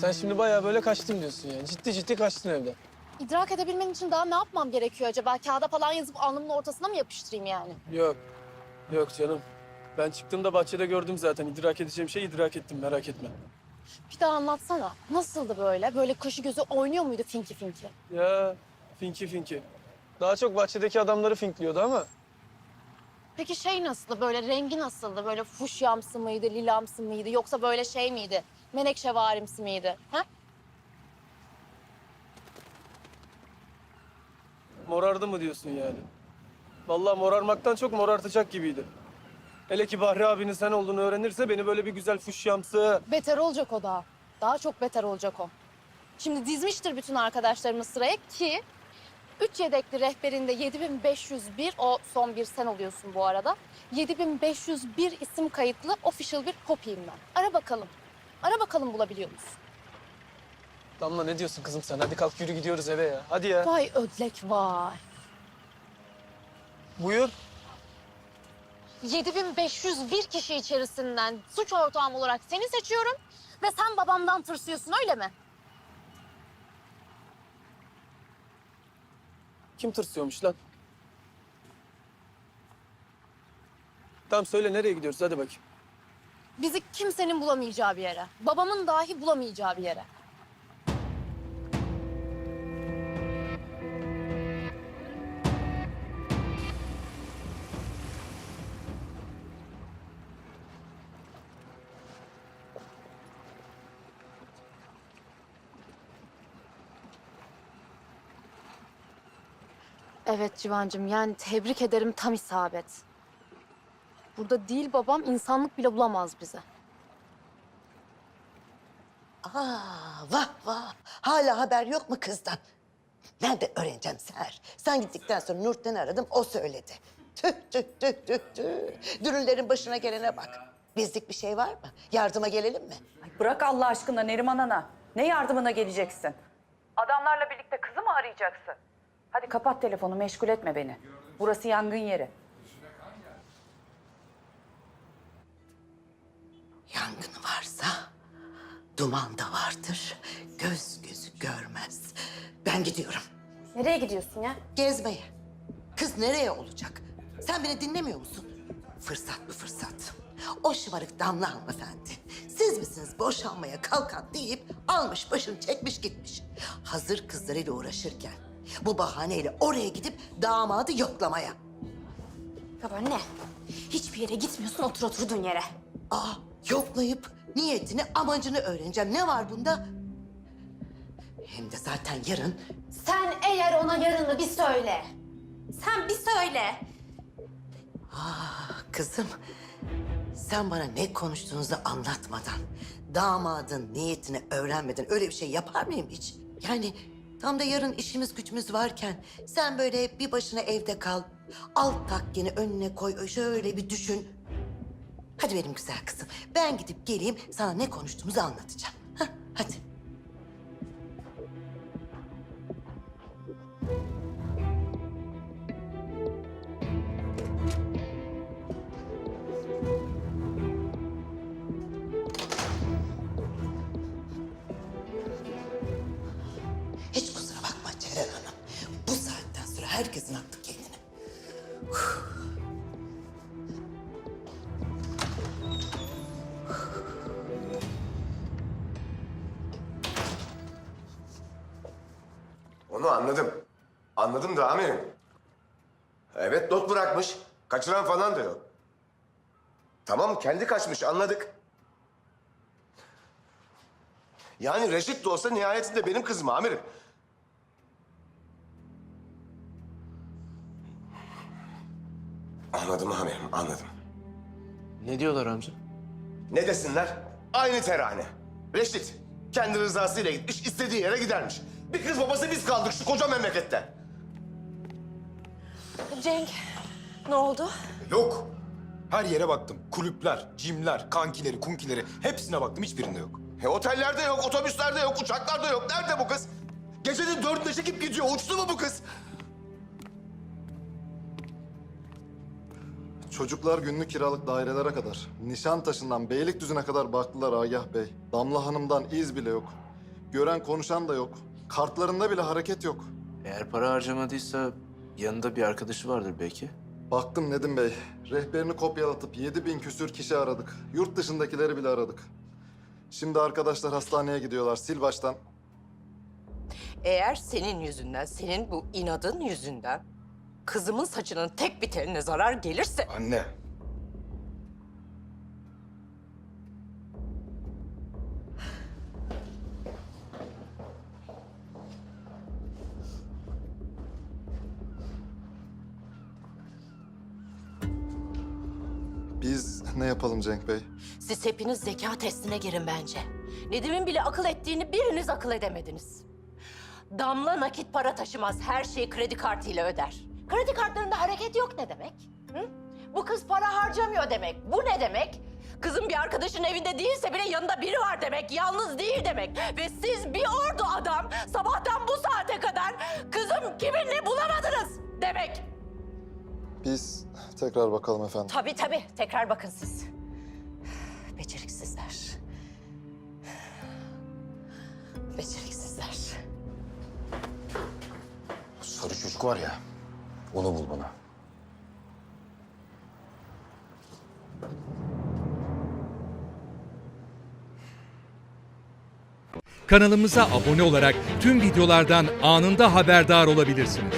Sen şimdi bayağı böyle kaçtım diyorsun yani. Ciddi ciddi kaçtın evden. İdrak edebilmen için daha ne yapmam gerekiyor acaba? Kağıda falan yazıp alnımın ortasına mı yapıştırayım yani? Yok. Yok canım. Ben çıktığımda bahçede gördüm zaten. İdrak edeceğim şeyi idrak ettim merak etme. Bir daha anlatsana. Nasıldı böyle? Böyle kaşı gözü oynuyor muydu finki finki? Ya finki finki. Daha çok bahçedeki adamları finkliyordu ama Peki şey nasıldı? Böyle rengi nasıldı? Böyle fuşyamsı mıydı, lilamsı mıydı? Yoksa böyle şey miydi? Menekşe varimsi miydi? Ha? morardı mı diyorsun yani? Vallahi morarmaktan çok morartacak gibiydi. Hele ki Bahri abinin sen olduğunu öğrenirse beni böyle bir güzel fuşyamsı... Beter olacak o daha. Daha çok beter olacak o. Şimdi dizmiştir bütün arkadaşlarımız sıraya ki... Üç yedekli rehberinde 7501, o son bir sen oluyorsun bu arada. 7501 isim kayıtlı official bir copy'im ben. Ara bakalım. Ara bakalım bulabiliyor musun? Damla ne diyorsun kızım sen? Hadi kalk yürü gidiyoruz eve ya. Hadi ya. Vay ödlek vay. Buyur. 7501 kişi içerisinden suç ortağım olarak seni seçiyorum ve sen babamdan tırsıyorsun öyle mi? Kim tırsıyormuş lan? Tamam söyle nereye gidiyoruz hadi bakayım. Bizi kimsenin bulamayacağı bir yere. Babamın dahi bulamayacağı bir yere. Evet Civancığım yani tebrik ederim tam isabet. Burada değil babam insanlık bile bulamaz bize. Aa, vah vah. Hala haber yok mu kızdan? Nerede öğreneceğim Seher? Sen gittikten sonra Nurten'i aradım, o söyledi. Tüh tüh tüh tüh tüh. Dürüllerin başına gelene bak. Bizlik bir şey var mı? Yardıma gelelim mi? Ay bırak Allah aşkına Neriman Ana. Ne yardımına geleceksin? Adamlarla birlikte kızı mı arayacaksın? Hadi kapat telefonu, meşgul etme beni. Burası yangın yeri. Duman da vardır. Göz gözü görmez. Ben gidiyorum. Nereye gidiyorsun ya? Gezmeye. Kız nereye olacak? Sen beni dinlemiyor musun? Fırsat bu fırsat. O şımarık Damla hanımefendi. Siz misiniz boşanmaya kalkan deyip almış başını çekmiş gitmiş. Hazır kızlarıyla uğraşırken bu bahaneyle oraya gidip damadı yoklamaya. Ya anne, hiçbir yere gitmiyorsun otur oturduğun yere. Aa yoklayıp niyetini amacını öğreneceğim. Ne var bunda? Hem de zaten yarın Sen eğer ona yarını bir söyle. Sen bir söyle. Kızım, sen bana ne konuştuğunuzu anlatmadan, damadın niyetini öğrenmeden öyle bir şey yapar mıyım hiç? Yani tam da yarın işimiz gücümüz varken sen böyle bir başına evde kal, alt takkeni önüne koy, şöyle bir düşün. Hadi benim güzel kızım, ben gidip geleyim sana ne konuştuğumuzu anlatacağım. Hah, hadi. Hiç kusura bakma Ceren. Bu saatten sonra herkesin aklı kendine. Onu anladım. Anladım da amirim. Evet not bırakmış. Kaçıran falan da yok. Tamam kendi kaçmış anladık. Yani Reşit de olsa nihayetinde benim kızım amirim. Anladım amirim anladım. Ne diyorlar amca? Ne desinler? Aynı terane. Reşit kendi rızasıyla gitmiş, istediği yere gidermiş. Bir kız babası biz kaldık şu koca memlekette. Cenk, ne oldu? Yok. Her yere baktım. Kulüpler, cimler, kankileri, kunkileri hepsine baktım hiçbirinde yok. E, otellerde yok, otobüslerde yok, uçaklarda yok. Nerede bu kız? Gecenin dörtte çekip gidiyor. Uçtu mu bu kız? Çocuklar günlük kiralık dairelere kadar, Nişantaşı'ndan Beylikdüzü'ne kadar baktılar Agah Bey. Damla Hanım'dan iz bile yok. Gören konuşan da yok. Kartlarında bile hareket yok. Eğer para harcamadıysa yanında bir arkadaşı vardır belki. Baktım Nedim Bey. Rehberini kopyalatıp 7000 küsür kişi aradık. Yurt dışındakileri bile aradık. Şimdi arkadaşlar hastaneye gidiyorlar. Sil baştan. Eğer senin yüzünden, senin bu inadın yüzünden kızımın saçının tek bir teline zarar gelirse... Anne. Ne yapalım Cenk Bey? Siz hepiniz zeka testine girin bence. Nedim'in bile akıl ettiğini biriniz akıl edemediniz. Damla nakit para taşımaz, her şeyi kredi kartıyla öder. Kredi kartlarında hareket yok ne demek? Hı? Bu kız para harcamıyor demek. Bu ne demek? Kızım bir arkadaşın evinde değilse bile yanında biri var demek. Yalnız değil demek. Ve siz bir ordu adam sabahtan bu saate kadar kızım kimin ne bulamadınız demek. Biz tekrar bakalım efendim. Tabii tabii. Tekrar bakın siz. Beceriksizler. Beceriksizler. Sarı çocuk var ya, onu bul bana. Kanalımıza abone olarak tüm videolardan anında haberdar olabilirsiniz.